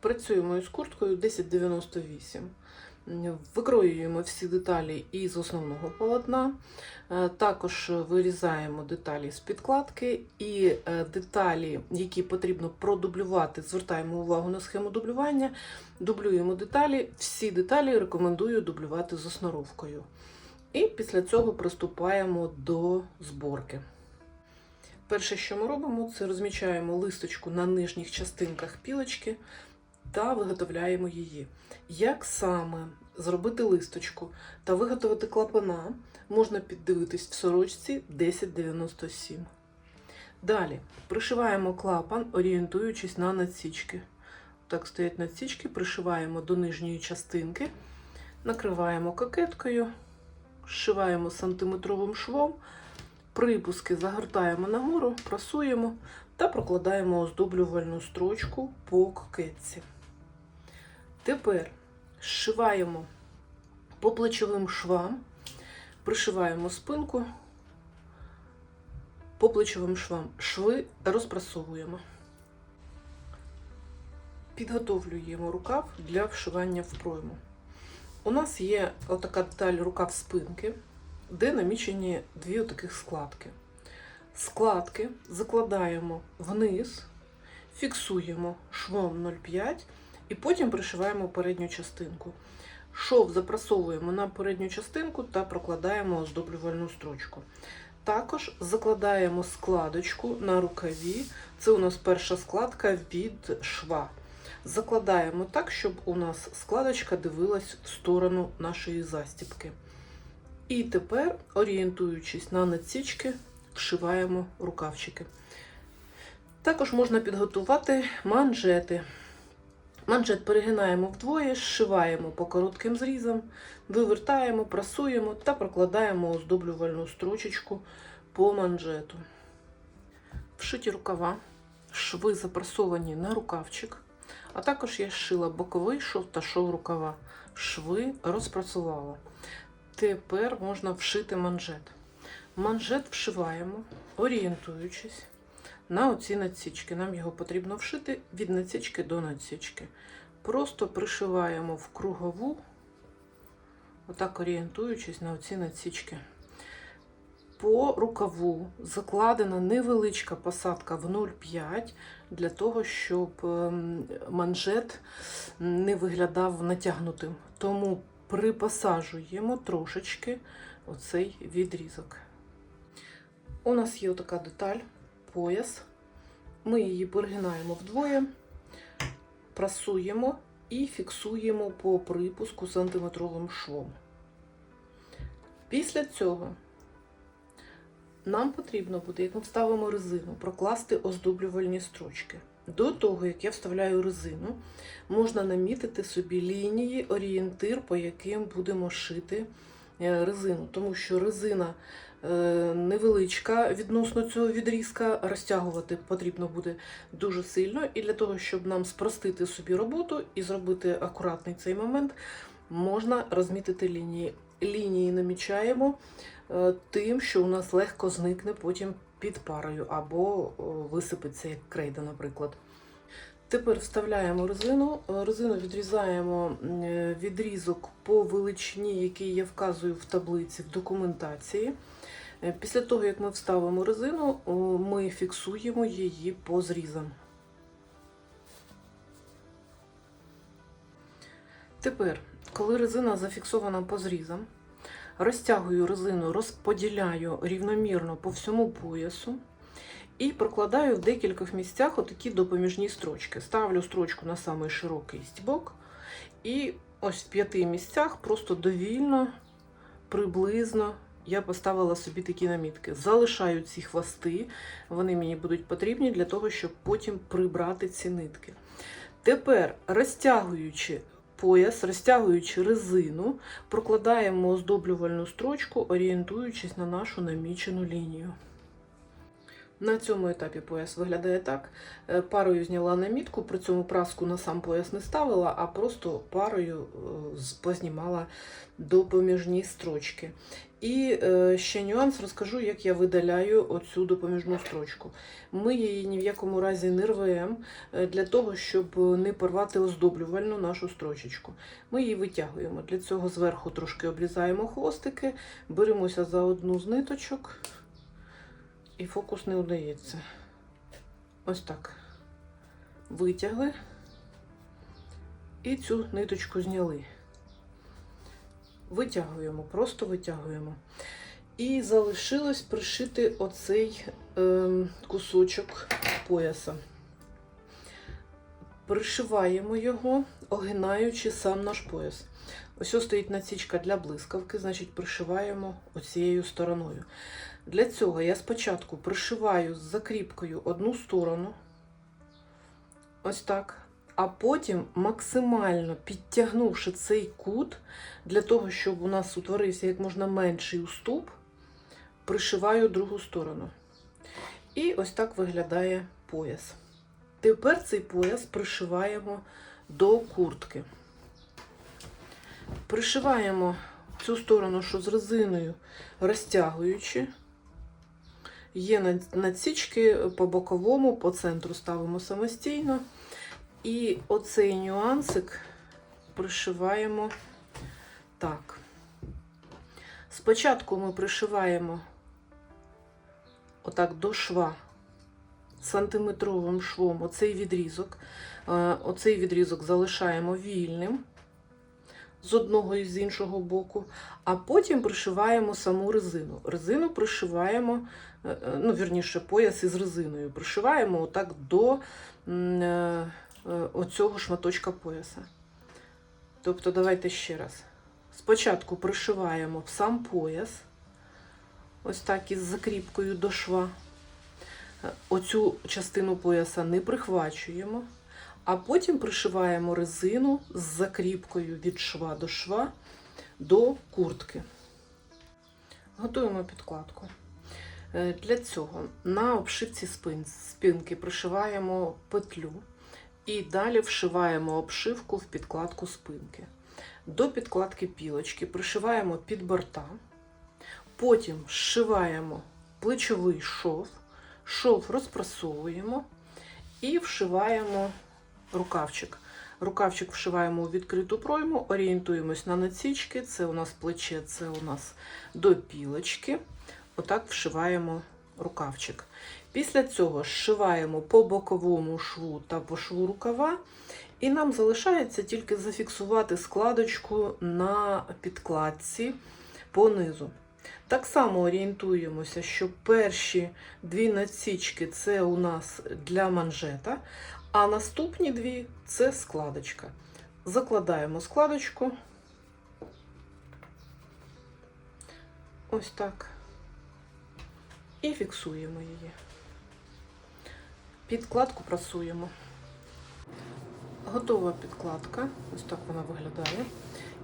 Працюємо із курткою 1098. Викроюємо всі деталі із основного полотна. Е, Також вирізаємо деталі з підкладки і е, деталі, які потрібно продублювати, звертаємо увагу на схему дублювання. Дублюємо деталі. Всі деталі рекомендую дублювати з основровкою. І після цього приступаємо до зборки. Перше, що ми робимо, це розмічаємо листочку на нижніх частинках пілочки та виготовляємо її. Як саме зробити листочку та виготовити клапана, можна піддивитись в сорочці 1097. Далі пришиваємо клапан, орієнтуючись на надсічки. Так стоять надсічки, пришиваємо до нижньої частинки, накриваємо кокеткою, зшиваємо сантиметровим швом, припуски загортаємо нагору, прасуємо та прокладаємо оздоблювальну строчку по кокетці. Тепер зшиваємо по плечовим швам, пришиваємо спинку, по плечовим швам шви розпрасовуємо. Підготовлюємо рукав для вшивання в пройму. У нас є отака деталь рукав спинки, де намічені дві отаких складки. Складки закладаємо вниз, фіксуємо швом 0,5 і потім пришиваємо передню частинку. Шов запрасовуємо на передню частинку та прокладаємо оздоблювальну строчку. Також закладаємо складочку на рукаві. Це у нас перша складка від шва. Закладаємо так, щоб у нас складочка дивилась в сторону нашої застібки. І тепер, орієнтуючись на надсічки, вшиваємо рукавчики. Також можна підготувати манжети. Манжет перегинаємо вдвоє, зшиваємо по коротким зрізам, вивертаємо, прасуємо та прокладаємо оздоблювальну строчечку по манжету. Вшиті рукава, шви запрасовані на рукавчик, а також я зшила боковий шов та шов рукава. Шви розпрацювала. Тепер можна вшити манжет. Манжет вшиваємо, орієнтуючись на оці надсічки. Нам його потрібно вшити від надсічки до надсічки. Просто пришиваємо в кругову, отак орієнтуючись на оці надсічки. По рукаву закладена невеличка посадка в 0,5 для того, щоб ем, манжет не виглядав натягнутим. Тому припосаджуємо трошечки оцей відрізок. У нас є така деталь, пояс. Ми її перегинаємо вдвоє, прасуємо і фіксуємо по припуску сантиметровим швом. Після цього нам потрібно буде, як ми вставимо резину, прокласти оздоблювальні строчки. До того, як я вставляю резину, можна намітити собі лінії, орієнтир, по яким будемо шити резину, тому що резина е, невеличка відносно цього відрізка, розтягувати потрібно буде дуже сильно. І для того, щоб нам спростити собі роботу і зробити акуратний цей момент, можна розмітити лінії. Лінії намічаємо е, тим, що у нас легко зникне потім під парою або висипеться як крейда, наприклад. Тепер вставляємо резину. Е, Резину відрізаємо е, відрізок по величині, який я вказую в таблиці в документації. Е, Після того, як ми вставимо резину, ми фіксуємо її по зрізам. Тепер, коли резина зафіксована по зрізам, розтягую резину, розподіляю рівномірно по всьому поясу і прокладаю в декількох місцях отакі допоміжні строчки. Ставлю строчку на самий широкий стібок, і ось в п'яти місцях просто довільно, приблизно. Я поставила собі такі намітки. Залишаю ці хвости, вони мені будуть потрібні для того, щоб потім прибрати ці нитки. Тепер, розтягуючи пояс, розтягуючи резину, прокладаємо оздоблювальну строчку, орієнтуючись на нашу намічену лінію. На цьому етапі пояс виглядає так. Е, Парою зняла намітку, при цьому праску на сам пояс не ставила, а просто парою е, познімала допоміжні строчки. І е, ще нюанс розкажу, як я видаляю оцю допоміжну строчку. Ми її ні в якому разі не рвемо для того, щоб не порвати оздоблювальну нашу строчечку. Ми її витягуємо. Для цього зверху трошки обрізаємо хвостики, беремося за одну з ниточок, і фокус не удається. Ось так. Витягли і цю ниточку зняли. Витягуємо, просто витягуємо. І залишилось пришити оцей ем, кусочок пояса. Пришиваємо його, огинаючи сам наш пояс. Ось ось стоїть насічка для блискавки, значить пришиваємо оцією стороною. Для цього я спочатку пришиваю з закріпкою одну сторону, ось так, а потім максимально підтягнувши цей кут, для того, щоб у нас утворився як можна менший уступ, пришиваю другу сторону. І ось так виглядає пояс. Тепер цей пояс пришиваємо до куртки. Пришиваємо цю сторону, що з резиною, розтягуючи. Є надсічки по боковому, по центру ставимо самостійно. І оцей нюансик пришиваємо так. Спочатку ми пришиваємо отак до шва сантиметровим швом оцей відрізок. Е, Оцей відрізок залишаємо вільним з одного і з іншого боку, а потім пришиваємо саму резину. Резину пришиваємо, е, е, ну, вірніше, пояс із резиною. Пришиваємо отак до е, оцього шматочка пояса. Тобто, давайте ще раз. Спочатку пришиваємо сам пояс, ось так із закріпкою до шва. Оцю частину пояса не прихвачуємо, а потім пришиваємо резину з закріпкою від шва до шва до куртки. Готуємо підкладку. Е, Для цього на обшивці спинки пришиваємо петлю і далі вшиваємо обшивку в підкладку спинки. До підкладки пілочки пришиваємо під борта, потім зшиваємо плечовий шов, шов розпрасовуємо і вшиваємо рукавчик. Рукавчик вшиваємо у відкриту пройму, орієнтуємось на насічки. Це у нас плече, це у нас до пілочки. Отак вшиваємо рукавчик. Після цього зшиваємо по боковому шву та по шву рукава. І нам залишається тільки зафіксувати складочку на підкладці по низу. Так само орієнтуємося, що перші дві насічки це у нас для манжета, а наступні дві це складочка. Закладаємо складочку. Ось так. І фіксуємо її. Підкладку прасуємо. Готова підкладка. Ось так вона виглядає.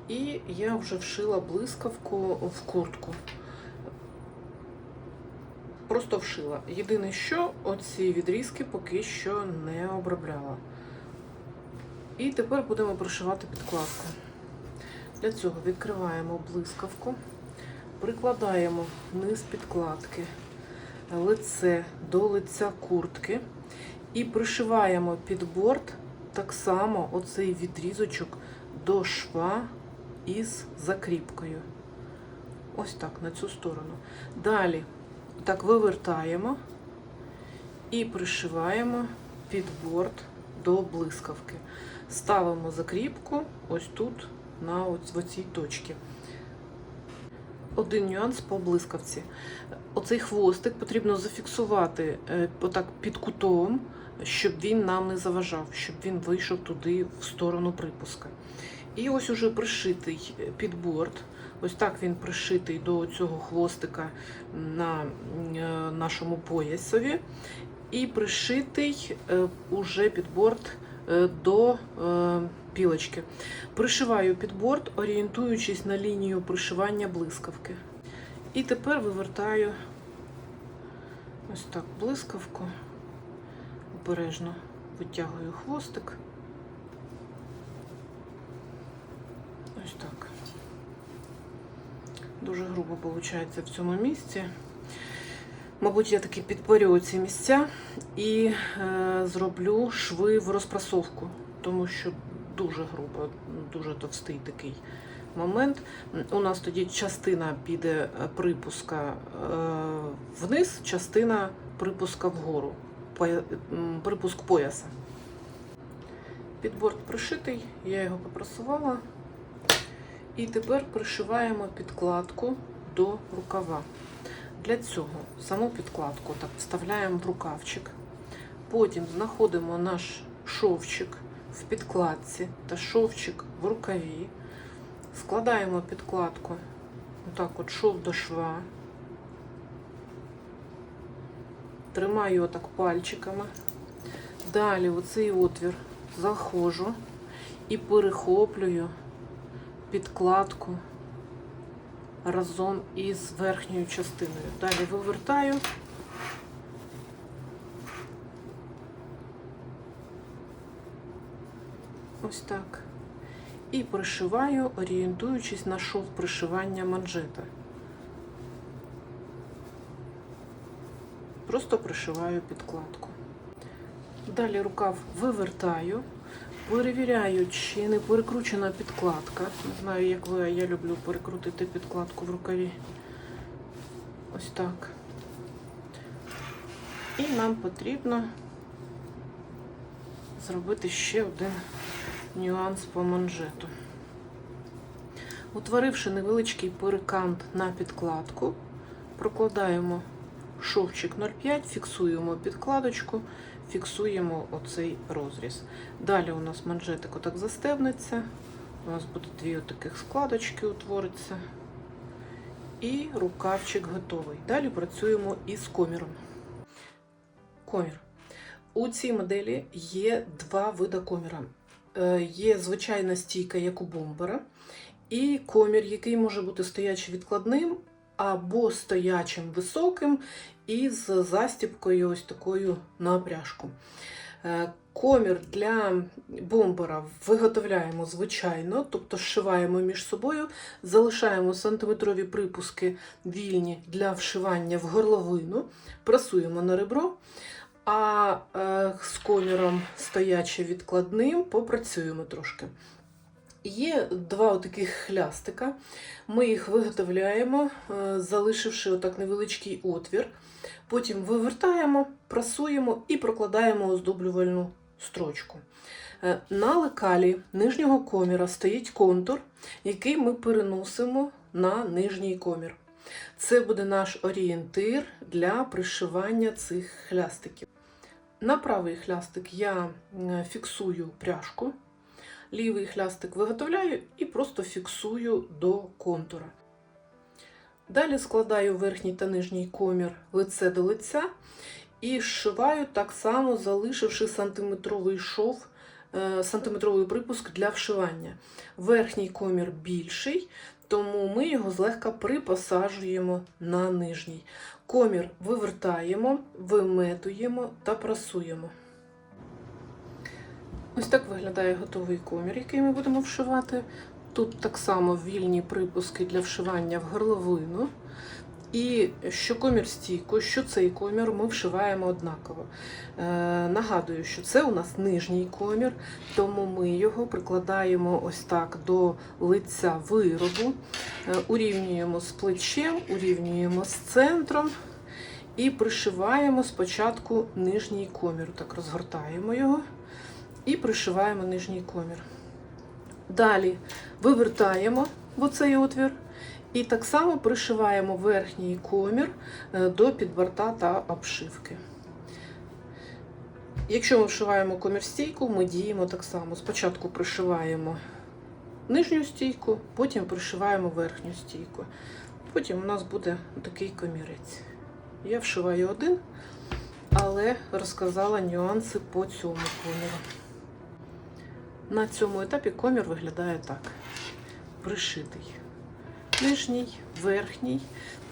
І я вже вшила блискавку в куртку. Просто вшила. Єдине, що оці відрізки поки що не обробляла. І тепер будемо пришивати підкладку. Для цього відкриваємо блискавку, прикладаємо низ підкладки, лице до лиця куртки і пришиваємо під борт так само оцей відрізочок до шва із закріпкою. Ось так, на цю сторону. Далі так вивертаємо і пришиваємо під борт до блискавки. Ставимо закріпку ось тут, на ось в цій точці. Один нюанс по блискавці. Оцей хвостик потрібно зафіксувати е, отак під кутом, щоб він нам не заважав, щоб він вийшов туди в сторону припуска. І ось уже пришитий під борт. Ось так він пришитий до цього хвостика на е, нашому поясові. І пришитий е, уже під борт е, до пілочки. Пришиваю під борт, орієнтуючись на лінію пришивання блискавки. І тепер вивертаю Ось так блискавку. Обережно витягую хвостик. Ось так. Дуже грубо виходить в цьому місці. Мабуть, я таки підпорю ці місця і е, зроблю шви в розпрасовку, тому що дуже грубо, дуже товстий такий момент. У нас тоді частина піде е, припуска е, вниз, частина припуска вгору, припуск пояса. Підборд пришитий, я його попрасувала. І тепер пришиваємо підкладку до рукава. Для цього саму підкладку так вставляємо в рукавчик. Потім знаходимо наш шовчик в підкладці та шовчик в рукаві. Складаємо підкладку отак от шов до шва. Тримаю отак пальчиками. Далі в цей отвір заходжу і перехоплюю підкладку разом із верхньою частиною. Далі вивертаю. Ось так. І пришиваю, орієнтуючись на шов пришивання манжета. Просто пришиваю підкладку. Далі рукав вивертаю, перевіряю, чи не перекручена підкладка. Не знаю, як ви, а я люблю перекрутити підкладку в рукаві. Ось так. І нам потрібно зробити ще один нюанс по манжету. Утворивши невеличкий перекант на підкладку, прокладаємо шовчик 0,5, фіксуємо підкладочку, фіксуємо оцей розріз. Далі у нас манжетик отак застебнеться, у нас буде дві отаких складочки утвориться. І рукавчик готовий. Далі працюємо із коміром. Комір. У цій моделі є два види коміра. Е, Є звичайна стійка, як у бомбера, і комір, який може бути стоячим відкладним або стоячим високим із застіпкою ось такою на пряжку. Е, Комір для бомбера виготовляємо звичайно, тобто зшиваємо між собою, залишаємо сантиметрові припуски вільні для вшивання в горловину, прасуємо на ребро, а е, з коміром стоячи відкладним попрацюємо трошки. Є два таких хлястика. Ми їх виготовляємо, е, залишивши отак невеличкий отвір. Потім вивертаємо, прасуємо і прокладаємо оздоблювальну строчку. Е, На лекалі нижнього коміра стоїть контур, який ми переносимо на нижній комір. Це буде наш орієнтир для пришивання цих хлястиків. На правий хлястик я е, фіксую пряжку, лівий хлястик виготовляю і просто фіксую до контура. Далі складаю верхній та нижній комір лице до лиця і зшиваю так само, залишивши сантиметровий шов, е, сантиметровий припуск для вшивання. Верхній комір більший, тому ми його злегка припосаджуємо на нижній. Комір вивертаємо, виметуємо та прасуємо. Ось так виглядає готовий комір, який ми будемо вшивати. Тут так само вільні припуски для вшивання в горловину. І що комір стійку, що цей комір ми вшиваємо однаково. Е, нагадую, що це у нас нижній комір, тому ми його прикладаємо ось так до лиця виробу, е, урівнюємо з плечем, урівнюємо з центром і пришиваємо спочатку нижній комір. Так розгортаємо його і пришиваємо нижній комір. Далі вивертаємо оцей отвір і так само пришиваємо верхній комір е, до підборта та обшивки. Якщо ми вшиваємо комір стійку, ми діємо так само. Спочатку пришиваємо нижню стійку, потім пришиваємо верхню стійку. Потім у нас буде такий комірець. Я вшиваю один, але розказала нюанси по цьому коміру. На цьому етапі комір виглядає так: пришитий. Нижній, верхній,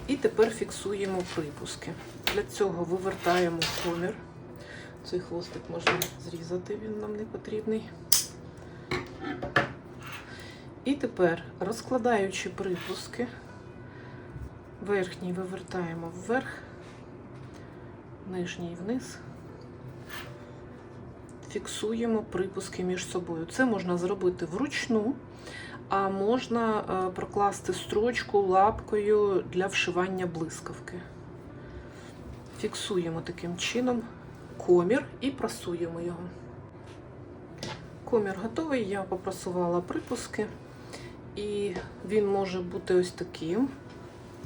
і тепер фіксуємо припуски. Для цього вивертаємо комір. Цей хвостик можна зрізати, він нам не потрібний. І тепер, розкладаючи припуски, верхній вивертаємо вверх, нижній вниз, фіксуємо припуски між собою. Це можна зробити вручну, а можна е, прокласти строчку лапкою для вшивання блискавки. Фіксуємо таким чином комір і прасуємо його. Комір готовий, я попрасувала припуски, і він може бути ось таким.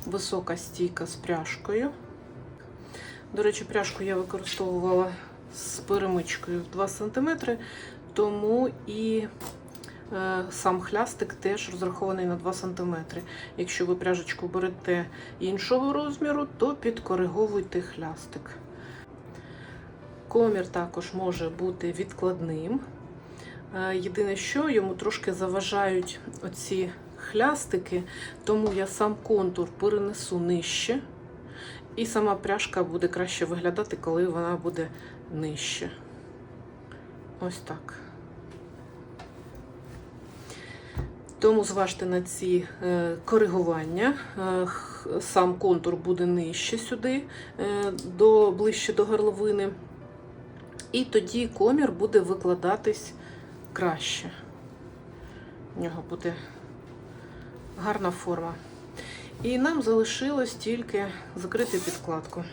Висока стійка з пряжкою. До речі, пряжку я використовувала з перемичкою в 2 см, тому і е, сам хлястик теж розрахований на 2 см. Якщо ви пряжечку берете іншого розміру, то підкориговуйте хлястик. Комір також може бути відкладним. Е, Єдине, що йому трошки заважають оці хлястики, тому я сам контур перенесу нижче, і сама пряжка буде краще виглядати, коли вона буде нижче. Ось так. Тому зважте на ці е, коригування. Е, Сам контур буде нижче сюди, е, до, ближче до горловини. І тоді комір буде викладатись краще. У нього буде гарна форма. І нам залишилось тільки закрити підкладку.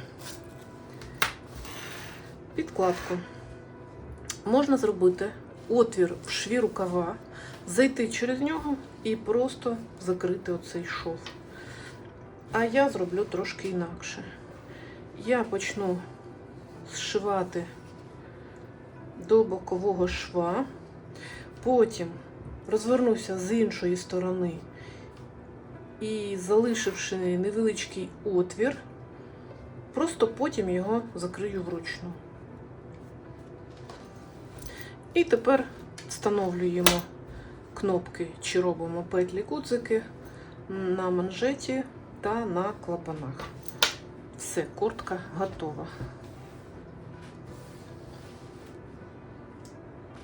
Підкладку можна зробити отвір в шві рукава, зайти через нього і просто закрити оцей шов. А я зроблю трошки інакше. Я почну зшивати до бокового шва, потім розвернуся з іншої сторони і, залишивши невеличкий отвір, просто потім його закрию вручну. І тепер встановлюємо кнопки чи робимо петлі кудзики на манжеті та на клапанах. Все, куртка готова.